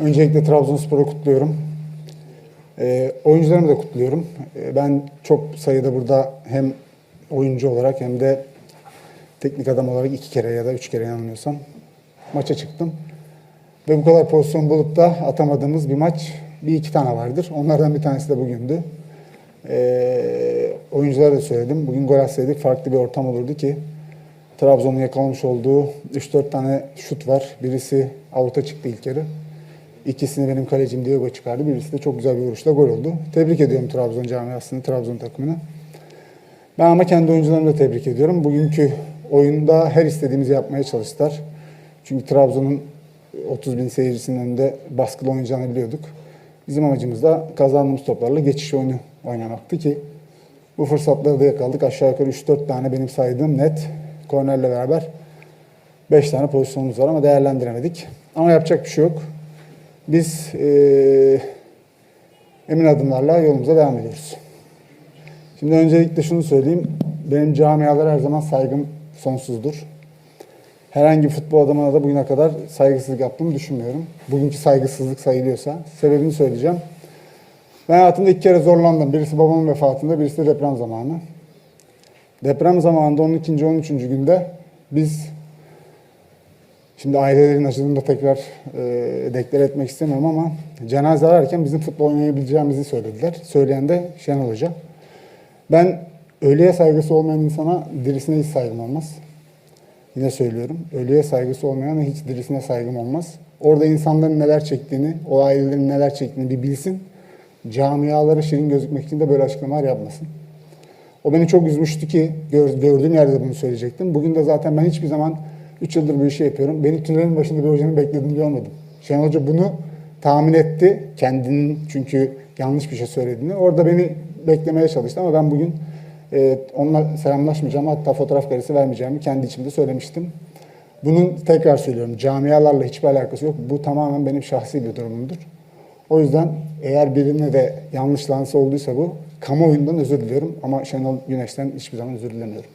Öncelikle Trabzonspor'u kutluyorum. Ee, oyuncularımı da kutluyorum. Ee, ben çok sayıda burada hem oyuncu olarak hem de teknik adam olarak iki kere ya da üç kere yanılmıyorsam maça çıktım. Ve bu kadar pozisyon bulup da atamadığımız bir maç bir iki tane vardır. Onlardan bir tanesi de bugündü. Ee, oyunculara da söyledim. Bugün gol atsaydık farklı bir ortam olurdu ki Trabzon'un yakalamış olduğu 3-4 tane şut var. Birisi avuta çıktı ilk yarı. İkisini benim kalecim Diego çıkardı. Birisi de çok güzel bir vuruşla gol oldu. Tebrik ediyorum Trabzon camiasını, Trabzon takımını. Ben ama kendi oyuncularımı da tebrik ediyorum. Bugünkü oyunda her istediğimizi yapmaya çalıştılar. Çünkü Trabzon'un 30 bin seyircisinin önünde baskılı oynayacağını biliyorduk. Bizim amacımız da kazandığımız toplarla geçiş oyunu oynamaktı ki bu fırsatları da yakaladık. Aşağı yukarı 3-4 tane benim saydığım net kornerle beraber 5 tane pozisyonumuz var ama değerlendiremedik. Ama yapacak bir şey yok. Biz eee, emin adımlarla yolumuza devam ediyoruz. Şimdi öncelikle şunu söyleyeyim. Benim camialara her zaman saygım sonsuzdur. Herhangi futbol adamına da bugüne kadar saygısızlık yaptığımı düşünmüyorum. Bugünkü saygısızlık sayılıyorsa. Sebebini söyleyeceğim. Ben hayatımda iki kere zorlandım. Birisi babamın vefatında, birisi de deprem zamanı. Deprem zamanında 12. 13. günde biz Şimdi ailelerin acılığını da tekrar e, deklar etmek istemiyorum ama cenaze ararken bizim futbol oynayabileceğimizi söylediler. Söyleyen de Şenol Hoca. Ben ölüye saygısı olmayan insana dirisine hiç saygım olmaz. Yine söylüyorum. Ölüye saygısı olmayana hiç dirisine saygım olmaz. Orada insanların neler çektiğini, o ailelerin neler çektiğini bir bilsin. Camiaları şirin gözükmek için de böyle açıklamalar yapmasın. O beni çok üzmüştü ki gör- gördüğüm yerde de bunu söyleyecektim. Bugün de zaten ben hiçbir zaman 3 yıldır bu işi yapıyorum. Beni tünelin başında bir hocanın beklediğini görmedim. Şenol Hoca bunu tahmin etti. Kendinin çünkü yanlış bir şey söylediğini. Orada beni beklemeye çalıştı ama ben bugün e, onunla selamlaşmayacağım. Hatta fotoğraf karesi vermeyeceğimi kendi içimde söylemiştim. Bunun tekrar söylüyorum. Camialarla hiçbir alakası yok. Bu tamamen benim şahsi bir durumumdur. O yüzden eğer birine de yanlış lanse olduysa bu kamuoyundan özür diliyorum ama Şenol Güneş'ten hiçbir zaman özür dilemiyorum.